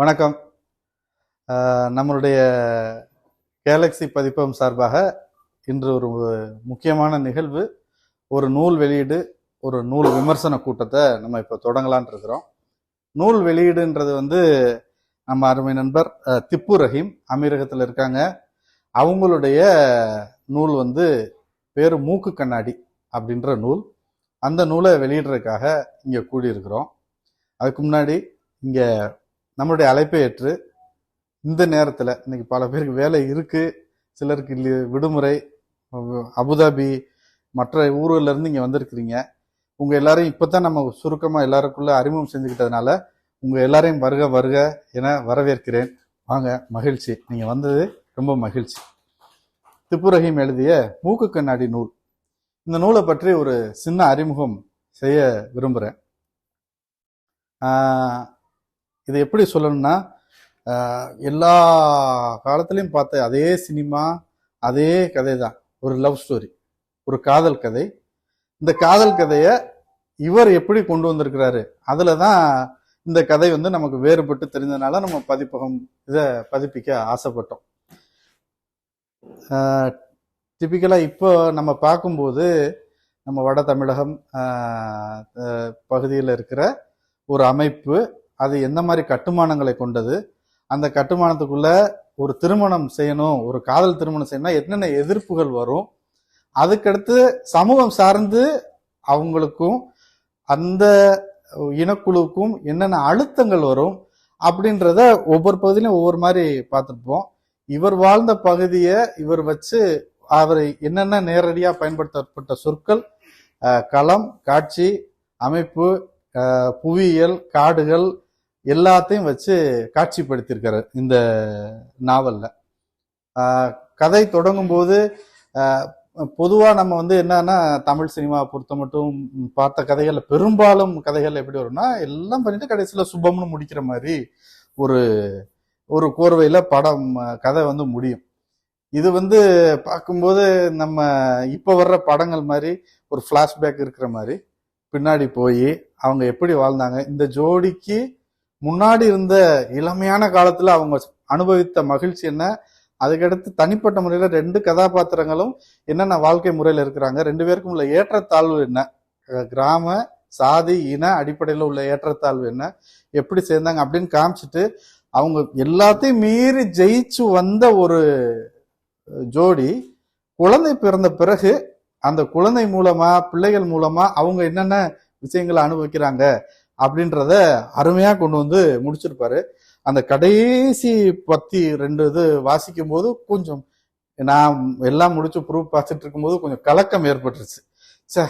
வணக்கம். நம்மளுடைய கேலக்ஸி பதிப்பகம் சார்பாக இன்று ஒரு முக்கியமான நிகழ்வு ஒரு நூல் வெளியீடு ஒரு நூல் விமர்சன கூட்டத்தை நம்ம இப்போ தொடங்கலான் இருக்கிறோம். நூல் வெளியீடுன்றது வந்து நம்ம அருமை நண்பர் திப்பு ரஹீம் அமீரகத்தில் இருக்காங்க. அவங்களுடைய நூல் வந்து பேர் மூக்கு கண்ணாடி அப்படின்ற நூல். அந்த நூலை வெளியிடுறதுக்காக இங்கே கூடியிருக்கிறோம். அதுக்கு முன்னாடி இங்கே நம்மளுடைய அழைப்பை ஏற்று இந்த நேரத்தில் இன்னைக்கு பல பேருக்கு வேலை இருக்குது சிலருக்கு விடுமுறை அபுதாபி மற்ற ஊர்களிலேருந்து இங்கே வந்திருக்கிறீங்க. உங்கள் எல்லாரையும் இப்பதான் நம்ம சுருக்கமாக எல்லாருக்குள்ளே அறிமுகம் செஞ்சுக்கிட்டதுனால உங்கள் எல்லாரையும் வருக வருக என வரவேற்கிறேன். வாங்க மகிழ்ச்சி. நீங்கள் வந்தது ரொம்ப மகிழ்ச்சி. திப்புரஹீம் எழுதிய மூக்கு கண்ணாடி நூல். இந்த நூலை பற்றி ஒரு சின்ன அறிமுகம் செய்ய விரும்புகிறேன் இது எப்படி சொல்லணும்னா எல்லா காலத்துலேயும் பார்த்த அதே சினிமா அதே கதை தான் ஒரு லவ் ஸ்டோரி ஒரு காதல் கதை. இந்த காதல் கதையை இவர் எப்படி கொண்டு வந்திருக்கிறாரு? அதில் தான் இந்த கதை வந்து நமக்கு வேறுபட்டு தெரிஞ்சதுனால நம்ம பதிப்பகம் இதை பதிப்பிக்க ஆசைப்பட்டோம். டிப்பிக்கலாக இப்போ நம்ம பார்க்கும்போது நம்ம வட தமிழகம் பகுதியில் இருக்கிற ஒரு அமைப்பு அது எந்த மாதிரி கட்டுமானங்களை கொண்டது? அந்த கட்டுமானத்துக்குள்ள ஒரு திருமணம் செய்யணும் ஒரு காதல் திருமணம் செய்யணும்னா என்னென்ன எதிர்ப்புகள் வரும்? அதுக்கடுத்து சமூகம் சார்ந்து அவங்களுக்கும் அந்த இனக்குழுவுக்கும் என்னென்ன அழுத்தங்கள் வரும்? அப்படின்றத ஒவ்வொரு பகுதியிலும் ஒவ்வொரு மாதிரி பார்த்துருப்போம். இவர் வாழ்ந்த பகுதியை இவர் வச்சு அவர் என்னென்ன நேரடியாக பயன்படுத்தப்பட்ட சொற்கள்? களம் காட்சி அமைப்பு புவியியல் காடுகள் எல்லாத்தையும் வச்சு காட்சிப்படுத்தியிருக்காரு இந்த நாவலில். கதை தொடங்கும் போது நம்ம வந்து என்னன்னா தமிழ் சினிமா பொறுத்த மட்டும் பார்த்த கதைகளில் பெரும்பாலும் கதைகள் எப்படி வரும்னா எல்லாம் பண்ணிட்டு கடைசியில் சுபம்னு முடிக்கிற மாதிரி ஒரு ஒரு கோர்வையில் படம் கதை வந்து முடியும். இது வந்து பார்க்கும்போது நம்ம இப்போ வர்ற படங்கள் மாதிரி ஒரு ஃப்ளாஷ்பேக் இருக்கிற மாதிரி பின்னாடி போய் அவங்க எப்படி வாழ்ந்தாங்க இந்த ஜோடிக்கு முன்னாடி இருந்த இளமையான காலத்துல அவங்க அனுபவித்த மகிழ்ச்சி என்ன? அதுக்கடுத்து தனிப்பட்ட முறையில ரெண்டு கதாபாத்திரங்களும் என்னென்ன வாழ்க்கை முறையில இருக்கிறாங்க? ரெண்டு பேருக்கும் உள்ள ஏற்றத்தாழ்வு என்ன? கிராம சாதி இன அடிப்படையில் உள்ள ஏற்றத்தாழ்வு என்ன? எப்படி சேர்ந்தாங்க அப்படின்னு காமிச்சிட்டு அவங்க எல்லாத்தையும் மீறி ஜெயிச்சு வந்த ஒரு ஜோடி குழந்தை பிறந்த பிறகு அந்த குழந்தை மூலமா பிள்ளைகள் மூலமா அவங்க என்னென்ன விஷயங்களை அனுபவிக்கிறாங்க? அப்படின்றத அருமையா கொண்டு வந்து முடிச்சிருப்பாரு. அந்த கடைசி பத்தி ரெண்டு இது வாசிக்கும் போது கொஞ்சம் நான் எல்லாம் முடிச்சு ப்ரூஃப் பார்த்துட்டு இருக்கும்போது கொஞ்சம் கலக்கம் ஏற்பட்டுருச்சு. சே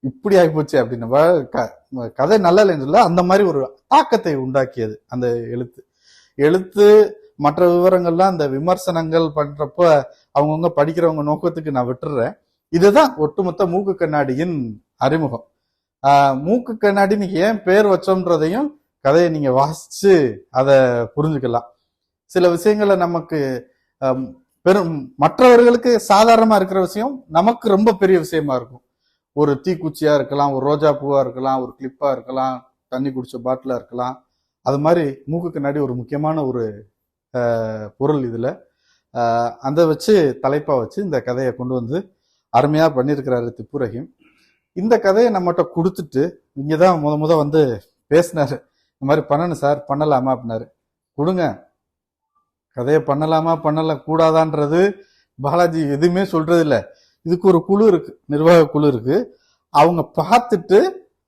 இப்படி ஆகிப்போச்சு அப்படின்னு. க- கதை நல்லா இல்லைன்னு சொல்ல அந்த மாதிரி ஒரு தாக்கத்தை உண்டாக்கியது அந்த எழுத்து. எழுத்து மற்ற விவரங்கள்லாம் அந்த விமர்சனங்கள் பண்றப்ப அவங்கவுங்க படிக்கிறவங்க நோக்கத்துக்கு நான் விட்டுறேன். இதுதான் ஒட்டுமொத்த மூக்கு கண்ணாடியின் அறிமுகம். மூக்கு கண்ணாடி நீங்க ஏன் பேர் வச்சோம்ன்றதையும் கதையை நீங்க வாசிச்சு அதை புரிஞ்சுக்கலாம். சில விஷயங்களை நமக்கு பெரும் மற்றவர்களுக்கு சாதாரணமா இருக்கிற விஷயம் நமக்கு ரொம்ப பெரிய விஷயமா இருக்கும். ஒரு தீக்குச்சியா இருக்கலாம் ஒரு ரோஜா பூவா இருக்கலாம் ஒரு கிளிப்பா இருக்கலாம் தண்ணி குடிச்ச பாட்டிலா இருக்கலாம். அது மாதிரி மூக்கு கண்ணாடி ஒரு முக்கியமான ஒரு பொருள் இதுல. அந்த வச்சு தலைப்பா வச்சு இந்த கதையை கொண்டு வந்து அருமையா பண்ணியிருக்கிறாரு திப்புரஹிம் இந்த கதையை நம்மகிட்ட கொடுத்துட்டு இங்கே தான் முத முத வந்து பேசினாரு. இந்த மாதிரி பண்ணணும் சார் பண்ணலாமா அப்படின்னாரு. கொடுங்க. கதையை பண்ணலாமா பண்ணல கூடாதான்றது பாலாஜி எதுவுமே சொல்றது இல்லை இதுக்கு ஒரு குழு இருக்கு நிர்வாக குழு இருக்கு. அவங்க பார்த்துட்டு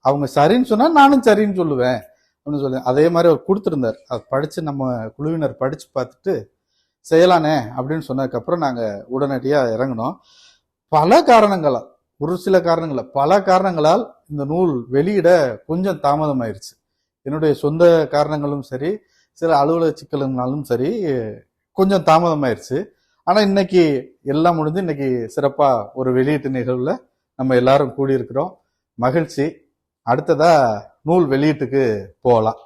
அவங்க சரின்னு சொன்னா நானும் சரின்னு சொல்லுவேன் அப்படின்னு சொல்லி அதே மாதிரி அவர் கொடுத்துருந்தார். அதை படிச்சு நம்ம குழுவினர் படிச்சு பார்த்துட்டு செய்யலானே அப்படின்னு சொன்னதுக்கப்புறம் நாங்கள் உடனடியாக இறங்கினோம். பல காரணங்களால் ஒரு சில காரணங்கள பல காரணங்களால் இந்த நூல் வெளியிட கொஞ்சம் தாமதமாயிருச்சு. என்னுடைய சொந்த காரணங்களும் சரி சில அலுவலக சிக்கலுனாலும் சரி கொஞ்சம் தாமதமாயிருச்சு. ஆனால் இன்னைக்கு எல்லாம் முடிஞ்சு இன்னைக்கு சிறப்பாக ஒரு வெளியீட்டு நிகழ்வில் நம்ம எல்லாரும் கூடியிருக்கிறோம். மகிழ்ச்சி. அடுத்ததா நூல் வெளியீட்டுக்கு போகலாம்.